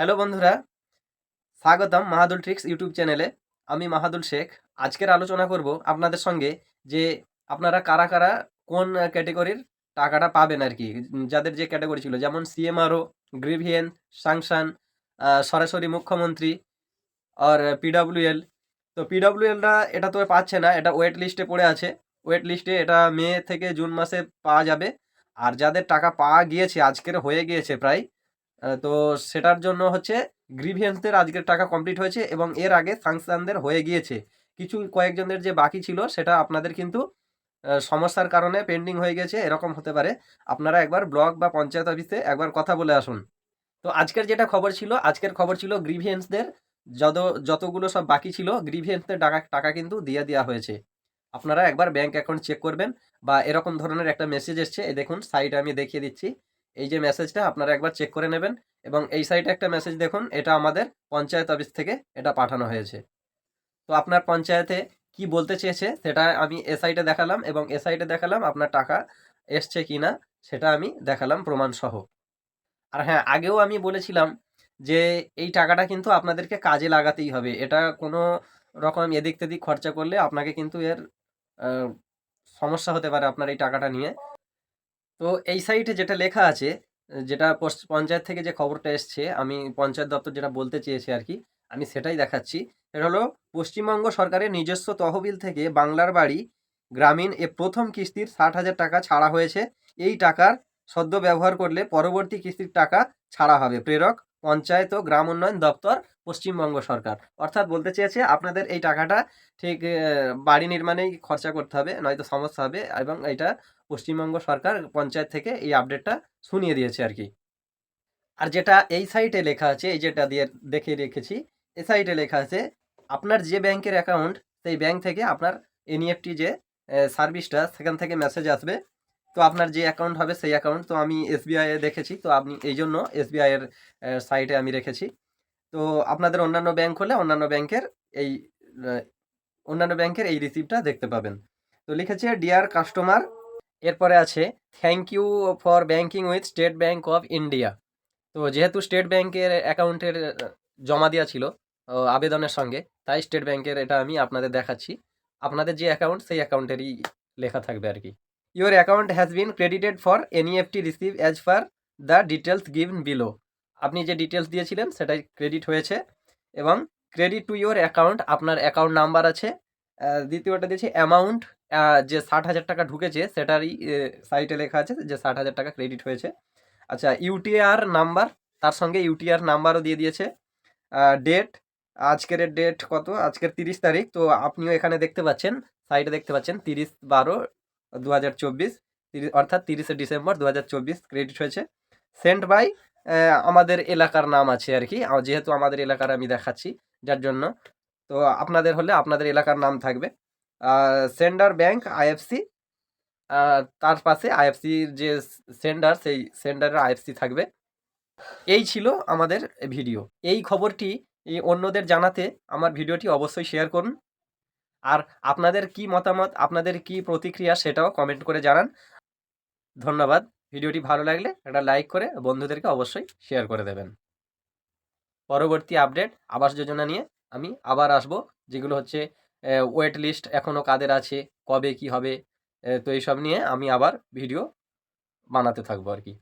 Hello বন্ধুরা, স্বাগতম মাহাদুল tricks YouTube চ্যানেলে। আমি মাহাদুল শেখ। আজকের আলোচনা করব আপনাদের সঙ্গে যে আপনারা কারা কারা কোন ক্যাটেগরির টাকাটা পাবেন আর কি, যাদের যে ক্যাটাগরি ছিল, যেমন সিএমআরও গ্রিভিয়েন সাংশন সরাসরি মুখ্যমন্ত্রী আর পিডাব্লিউএল। তো পিডাব্লিউএলটা এটা তো পাচ্ছে না, এটা ওয়েট লিস্টে পড়ে আছে। ওয়েট লিস্টে এটা মে থেকে জুন মাসে পাওয়া যাবে। আর যাদের টাকা পাওয়া গিয়েছে, আজকের হয়ে গিয়েছে প্রায় তো সেটার জন্য হচ্ছে গ্রিভিয়েন্সদের আজকের টাকা কমপ্লিট হয়েছে এবং এর আগে সাংসানদের হয়ে গিয়েছে। কিছু কয়েকজনের যে বাকি ছিল সেটা আপনাদের কিন্তু সমস্যার কারণে পেন্ডিং হয়ে গেছে, এরকম হতে পারে। আপনারা একবার ব্লক বা পঞ্চায়েত অফিসে একবার কথা বলে আসুন। তো আজকের যেটা খবর ছিল, আজকের খবর ছিল গ্রিভিয়েন্সদের যত, যতগুলো সব বাকি ছিল, গ্রিভিয়েন্সদের টাকা টাকা কিন্তু দিয়ে দেওয়া হয়েছে। আপনারা একবার ব্যাংক অ্যাকাউন্ট চেক করবেন বা এরকম ধরনের একটা মেসেজ এসছে দেখুন সাইটে আমি দেখিয়ে দিচ্ছি। এই যে মেসেজটা আপনারা একবার চেক করে নেবেন এবং এই সাইটে একটা মেসেজ দেখুন, এটা আমাদের পঞ্চায়েত অফিস থেকে এটা পাঠানো হয়েছে। তো আপনার পঞ্চায়েতে কি বলতে চেয়েছে, সেটা আমি এ সাইটে দেখালাম এবং এ সাইটে দেখালাম আপনার টাকা এসছে কি না সেটা আমি দেখালাম প্রমাণ সহ আর হ্যাঁ আগেও আমি বলেছিলাম যে এই টাকাটা কিন্তু আপনাদেরকে কাজে লাগাতেই হবে। এটা কোনো রকম এদিক তেদিক খরচা করলে আপনাকে কিন্তু এর সমস্যা হতে পারে আপনার এই টাকাটা নিয়ে। তো এই সাইটে যেটা লেখা আছে যেটা পঞ্চায়েত থেকে যে খবরটা এসছে, আমি পঞ্চায়েত দপ্তর যেটা বলতে চেয়েছি আর কি আমি সেটাই দেখাচ্ছি। এটা হলো, পশ্চিমবঙ্গ সরকারের নিজস্ব তহবিল থেকে বাংলার বাড়ি গ্রামীণ এ প্রথম কিস্তির ষাট হাজার টাকা ছাড়া হয়েছে। এই টাকার সদ্য ব্যবহার করলে পরবর্তী কিস্তির টাকা ছাড়া হবে। প্রেরক পঞ্চায়েত ও গ্রাম উন্নয়ন দপ্তর, পশ্চিমবঙ্গ সরকার। অর্থাৎ বলতে চেয়েছে আপনাদের এই টাকাটা ঠিক বাড়ি নির্মাণেই খরচা করতে হবে, নয়তো সমস্যা হবে এবং এটা পশ্চিমবঙ্গ সরকার পঞ্চায়েত থেকে এই আপডেটটা শুনিয়ে দিয়েছে আর কি। আর যেটা এই সাইটে লেখা আছে, এই যেটা দিয়ে দেখে রেখেছি, এই সাইটে লেখা আছে, আপনার যে ব্যাংকের অ্যাকাউন্ট সেই ব্যাংক থেকে আপনার এনইএফটি যে সার্ভিসটা সেখান থেকে মেসেজ আসবে তো আপনার যে অ্যাকাউন্ট হবে সেই অ্যাকাউন্ট তো আমি এসবিআই এ দেখেছি। তো আপনি এই জন্য এসবিআই এর সাইটে আমি রেখেছি। তো আপনাদের অন্যান্য ব্যাংক হলে অন্যান্য ব্যাংকের এই অন্যান্য ব্যাংকের এই রিসিপ্টটা দেখতে পাবেন। তো লিখেছে ডিয়ার কাস্টমার এরপরে আছে thank you for banking with State Bank of India তো যেহেতু স্টেট ব্যাংকের অ্যাকাউন্টের জমা দেওয়া ছিল আবেদনের সঙ্গে, তাই স্টেট ব্যাংকের এটা আমি আপনাদের দেখাচ্ছি। আপনাদের যে অ্যাকাউন্ট সেই অ্যাকাউন্টেরই লেখা থাকবে আর কি। Your account has been credited for NEFT receive as far the details given below আপনি যে ডিটেলস দিয়েছিলেন, সেটাই ক্রেডিট হয়েছে এবং ক্রেডিট টু ইউর অ্যাকাউন্ট আপনার অ্যাকাউন্ট নাম্বার আছে। দ্বিতীয়টা দিয়েছে অ্যামাউন্ট যে ষাট হাজার টাকা ঢুকেছে, সেটারই সাইটে লেখা আছে যে ষাট হাজার টাকা ক্রেডিট হয়েছে। আচ্ছা ইউটিআর নাম্বার তার সঙ্গে ইউটিআর নাম্বারও দিয়ে দিয়েছে। ডেট আজকের ডেট কত? আজকের তিরিশ তারিখ, তো আপনিও এখানে দেখতে পাচ্ছেন সাইটে দেখতে পাচ্ছেন, তিরিশ বারো দু হাজার চব্বিশ অর্থাৎ তিরিশে ডিসেম্বর দু হাজার চব্বিশ ক্রেডিট হয়েছে। সেন্ট বাই আমাদের এলাকার নাম আছে আর কি। যেহেতু আমাদের এলাকার আমি দেখাচ্ছি, যার জন্য। তো আপনাদের হলে আপনাদের এলাকার নাম থাকবে। সেন্ডার ব্যাংক আইএফসি তার পাশে আইএফসির যে সেন্ডার সেই সেন্ডারের আইএফসি থাকবে। এই ছিল আমাদের ভিডিও। এই খবরটি অন্যদের জানাতে আমার ভিডিওটি অবশ্যই শেয়ার করুন। আর আপনাদের কি মতামত, আপনাদের কি প্রতিক্রিয়া সেটাও কমেন্ট করে জানান। ধন্যবাদ। ভিডিওটি ভালো লাগলে একটা লাইক করে বন্ধুদেরকে অবশ্যই শেয়ার করে দেবেন। পরবর্তী আপডেট আবাস যোজনা নিয়ে আমি আবার আসব, যেগুলো হচ্ছে ওয়েট লিস্ট এখনও কাদের আছে, কবে কি হবে তো এইসব নিয়ে আমি আবার ভিডিও বানাতে থাকব আর কি।